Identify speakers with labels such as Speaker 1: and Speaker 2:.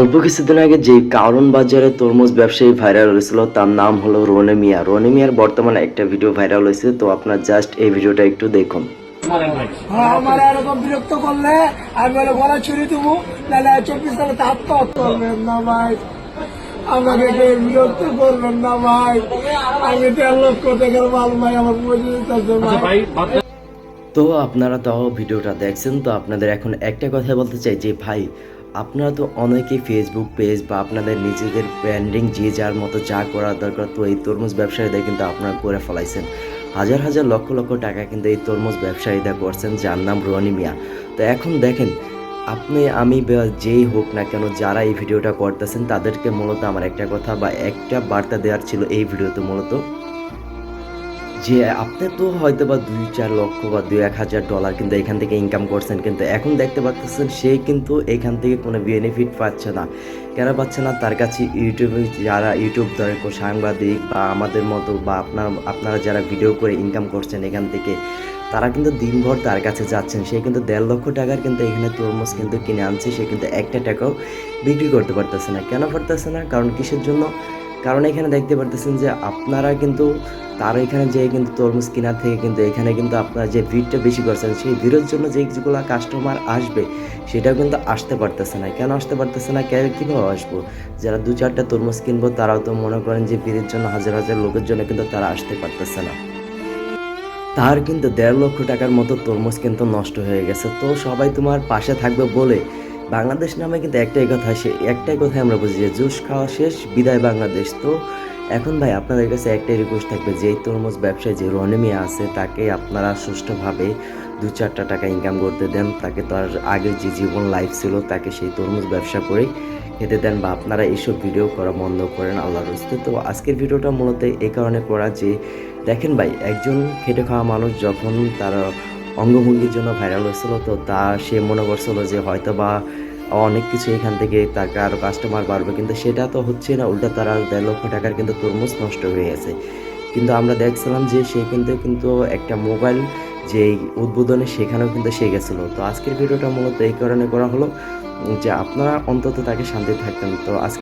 Speaker 1: অল্প কিছুদিন আগে যে কারণ বাজারে তরমুজ ব্যবসায়ী ভাইরাল হয়েছিল তার নাম হলো রনে মিয়া। রনে মিয়ার বর্তমানে একটা ভিডিও ভাইরাল হয়েছে তো আপনার জাস্ট এই ভিডিওটা একটু দেখুন।
Speaker 2: হ্যাঁ, আমার এরকম বিরক্ত করলে আমি বলে গলা ছুরি দেবো নাহলে চব্বিশ সালে তো আত্মহত্যা করবেন না ভাই। আমাকে কেউ বিরক্ত করবেন না ভাই। আমি দেড় লক্ষ টাকার মাল ভাই আমার মজুরি আছে ভাই।
Speaker 1: তো আপনারা তাও ভিডিওটা দেখছেন তো আপনাদের এখন একটা কথা বলতে চাই যে ভাই আপনারা তো অনেকেই ফেসবুক পেজ বা আপনাদের নিজেদের ব্র্যান্ডিং যে যার মতো যা করার দরকার, তো এই তরমুজ ব্যবসায়ীদের কিন্তু আপনারা করে ফেলাইছেন। হাজার হাজার লক্ষ লক্ষ টাকা কিন্তু এই তরমুজ ব্যবসায়ীরা করছেন, যার নাম রনি মিয়া। তো এখন দেখেন, আপনি, আমি যেই হোক না কেন যারা এই ভিডিওটা করতেছেন, তাদেরকে মূলত আমার একটা কথা বা একটা বার্তা দেওয়ার ছিল এই ভিডিওতে মূলত। যে আপনি তো হয়তো বা দুই চার লক্ষ বা দুই এক হাজার ডলার কিন্তু এখান থেকে ইনকাম করছেন, কিন্তু এখন দেখতে পাচ্ছেন সে কিন্তু এখান থেকে কোনো বেনিফিট পাচ্ছে না। কেন পাচ্ছে না? তার কাছে ইউটিউবে যারা ইউটিউব ধরে কো- সাংবাদিক বা আমাদের মতো বা আপনার, আপনারা যারা ভিডিও করে ইনকাম করছেন এখান থেকে, তারা কিন্তু দিনভর তার কাছে যাচ্ছেন। সে কিন্তু দেড় লক্ষ টাকার কিন্তু এখানে তরমুজ কিন্তু কিনে আনছে, সে কিন্তু একটা টাকাও বিক্রি করতে পারতেছে না। কেন পারতেছে না? কারণ কিসের জন্য? কারণ এখানে দেখতে পারতেছেন যে আপনারা কিন্তু তার এখানে যে কিন্তু তরমুজ কেনার থেকে কিন্তু এখানে কিন্তু আপনারা যে ভিড়টা বেশি করছেন, সেই ভিড়ের জন্য যেগুলো কাস্টমার আসবে, সেটাও কিন্তু আসতে পারতেছে না। কেন আসতে পারতেছে না? কে- কীভাবে আসব? যারা দু চারটা তরমুজ কিনবো, তারাও তো মনে করেন যে ভিড়ের জন্য হাজার হাজার লোকের জন্য কিন্তু তারা আসতে পারতেছে না। তার কিন্তু দেড় লক্ষ টাকার মতো তরমুজ কিন্তু নষ্ট হয়ে গেছে। তো সবাই তোমার পাশে থাকবে বলে বাংলাদেশ নামে কিন্তু একটাই কথা, সে একটাই কথা আমরা বুঝি যে জুস খাওয়া শেষ, বিদায় বাংলাদেশ। তো এখন ভাই আপনাদের কাছে একটাই রিকোয়েস্ট থাকবে, যেই তরমুজ ব্যবসায়ী যে রনেমিয়া আছে, তাকে আপনারা সুষ্ঠুভাবে দু চারটা টাকা ইনকাম করতে দেন। তাকে তার আগে যে জীবন লাইফ ছিল, তাকে সেই তরমুজ ব্যবসা করেই খেতে দেন বা আপনারা এইসব ভিডিও করা বন্ধ করেন আল্লাহর রস্তে। তো আজকের ভিডিওটা মূলত এই কারণে করা যে, দেখেন ভাই, একজন খেটে খাওয়া মানুষ যখন তার অঙ্গভঙ্গির জন্য ভাইরাল হয়েছিল, তো তা সে মনে করছিল যে হয়তো বা অনেক কিছু এখান থেকে তাকে আরও কাস্টমার বাড়বে, কিন্তু সেটা তো হচ্ছে না, উল্টা তারা দেড় লক্ষ টাকার কিন্তু তরমুজ নষ্ট হয়ে গেছে। কিন্তু আমরা দেখছিলাম যে সে কিন্তু কিন্তু একটা মোবাইল যে উদ্বোধনে সেখানেও কিন্তু সে গেছিল। তো আজকের ভিডিওটা মূলত এই কারণে করা হলো যে আপনারা অন্তত তাকে শান্তি থাকতেন। তো আজকে